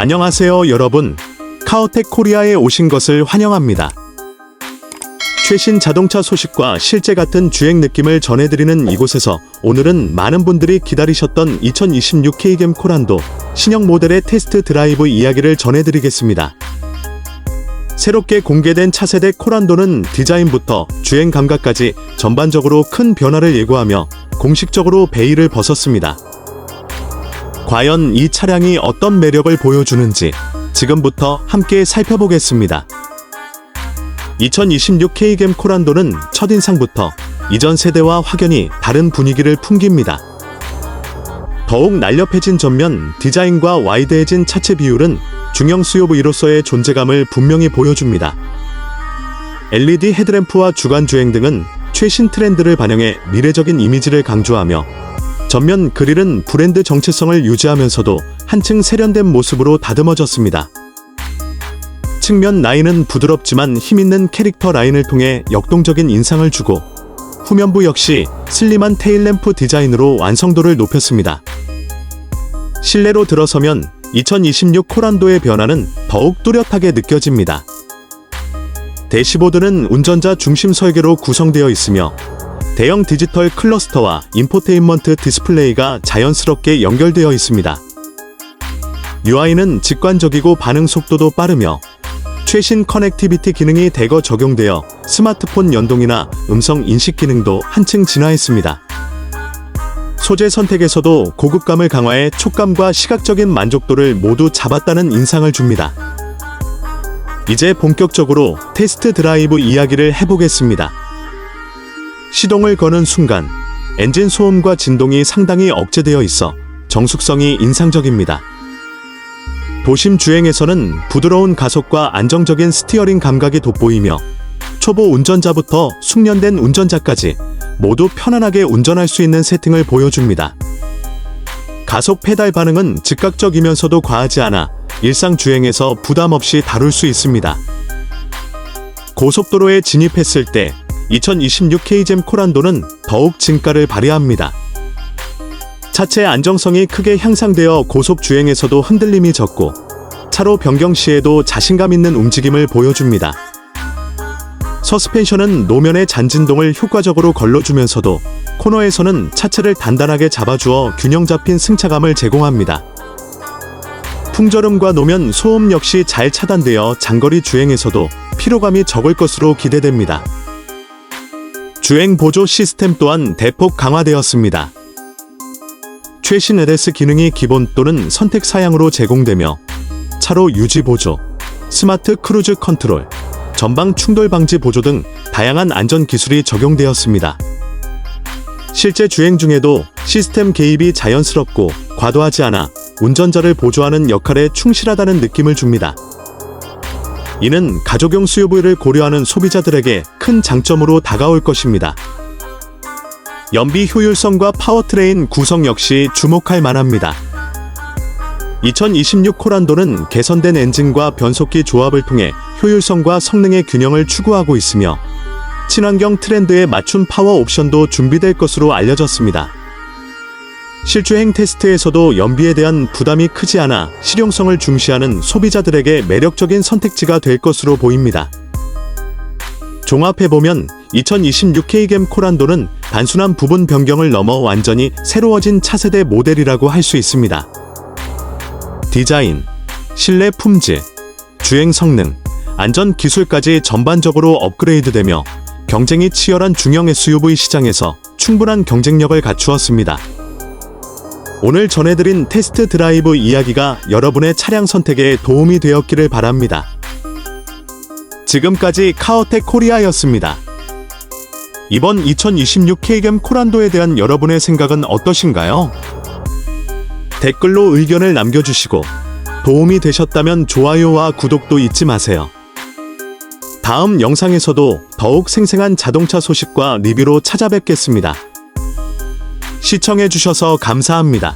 안녕하세요, 여러분. 카오텍 코리아에 오신 것을 환영합니다. 최신 자동차 소식과 실제 같은 주행 느낌을 전해드리는 이곳에서 오늘은 많은 분들이 기다리셨던 2026 K겜 코란도 신형 모델의 테스트 드라이브 이야기를 전해드리겠습니다. 새롭게 공개된 차세대 코란도는 디자인부터 주행 감각까지 전반적으로 큰 변화를 예고하며 공식적으로 베일을 벗었습니다. 과연 이 차량이 어떤 매력을 보여주는지 지금부터 함께 살펴보겠습니다. 2026 K겜 코란도는 첫인상부터 이전 세대와 확연히 다른 분위기를 풍깁니다. 더욱 날렵해진 전면, 디자인과 와이드해진 차체 비율은 중형 SUV로서의 존재감을 분명히 보여줍니다. LED 헤드램프와 주간 주행 등은 최신 트렌드를 반영해 미래적인 이미지를 강조하며 전면 그릴은 브랜드 정체성을 유지하면서도 한층 세련된 모습으로 다듬어졌습니다. 측면 라인은 부드럽지만 힘있는 캐릭터 라인을 통해 역동적인 인상을 주고 후면부 역시 슬림한 테일램프 디자인으로 완성도를 높였습니다. 실내로 들어서면 2026 코란도의 변화는 더욱 뚜렷하게 느껴집니다. 대시보드는 운전자 중심 설계로 구성되어 있으며 대형 디지털 클러스터와 인포테인먼트 디스플레이가 자연스럽게 연결되어 있습니다. UI는 직관적이고 반응 속도도 빠르며 최신 커넥티비티 기능이 대거 적용되어 스마트폰 연동이나 음성 인식 기능도 한층 진화했습니다. 소재 선택에서도 고급감을 강화해 촉감과 시각적인 만족도를 모두 잡았다는 인상을 줍니다. 이제 본격적으로 테스트 드라이브 이야기를 해보겠습니다. 시동을 거는 순간 엔진 소음과 진동이 상당히 억제되어 있어 정숙성이 인상적입니다. 도심 주행에서는 부드러운 가속과 안정적인 스티어링 감각이 돋보이며 초보 운전자부터 숙련된 운전자까지 모두 편안하게 운전할 수 있는 세팅을 보여줍니다. 가속 페달 반응은 즉각적이면서도 과하지 않아 일상 주행에서 부담 없이 다룰 수 있습니다. 고속도로에 진입했을 때 2026 K잼 코란도는 더욱 진가를 발휘합니다. 차체 안정성이 크게 향상되어 고속 주행에서도 흔들림이 적고 차로 변경 시에도 자신감 있는 움직임을 보여줍니다. 서스펜션은 노면의 잔진동을 효과적으로 걸러주면서도 코너에서는 차체를 단단하게 잡아주어 균형 잡힌 승차감을 제공합니다. 풍절음과 노면 소음 역시 잘 차단되어 장거리 주행에서도 피로감이 적을 것으로 기대됩니다. 주행 보조 시스템 또한 대폭 강화되었습니다. 최신 LS 기능이 기본 또는 선택 사양으로 제공되며 차로 유지 보조, 스마트 크루즈 컨트롤, 전방 충돌 방지 보조 등 다양한 안전 기술이 적용되었습니다. 실제 주행 중에도 시스템 개입이 자연스럽고 과도하지 않아 운전자를 보조하는 역할에 충실하다는 느낌을 줍니다. 이는 가족용 SUV를 고려하는 소비자들에게 큰 장점으로 다가올 것입니다. 연비 효율성과 파워트레인 구성 역시 주목할 만합니다. 2026 코란도는 개선된 엔진과 변속기 조합을 통해 효율성과 성능의 균형을 추구하고 있으며 친환경 트렌드에 맞춘 파워 옵션도 준비될 것으로 알려졌습니다. 실주행 테스트에서도 연비에 대한 부담이 크지 않아 실용성을 중시하는 소비자들에게 매력적인 선택지가 될 것으로 보입니다. 종합해보면 2026 K겜 코란도는 단순한 부분 변경을 넘어 완전히 새로워진 차세대 모델이라고 할 수 있습니다. 디자인, 실내 품질, 주행 성능, 안전 기술까지 전반적으로 업그레이드되며 경쟁이 치열한 중형 SUV 시장에서 충분한 경쟁력을 갖추었습니다. 오늘 전해드린 테스트 드라이브 이야기가 여러분의 차량 선택에 도움이 되었기를 바랍니다. 지금까지 카오텍 코리아였습니다. 이번 2026 K겜 코란도에 대한 여러분의 생각은 어떠신가요? 댓글로 의견을 남겨주시고 도움이 되셨다면 좋아요와 구독도 잊지 마세요. 다음 영상에서도 더욱 생생한 자동차 소식과 리뷰로 찾아뵙겠습니다. 시청해주셔서 감사합니다.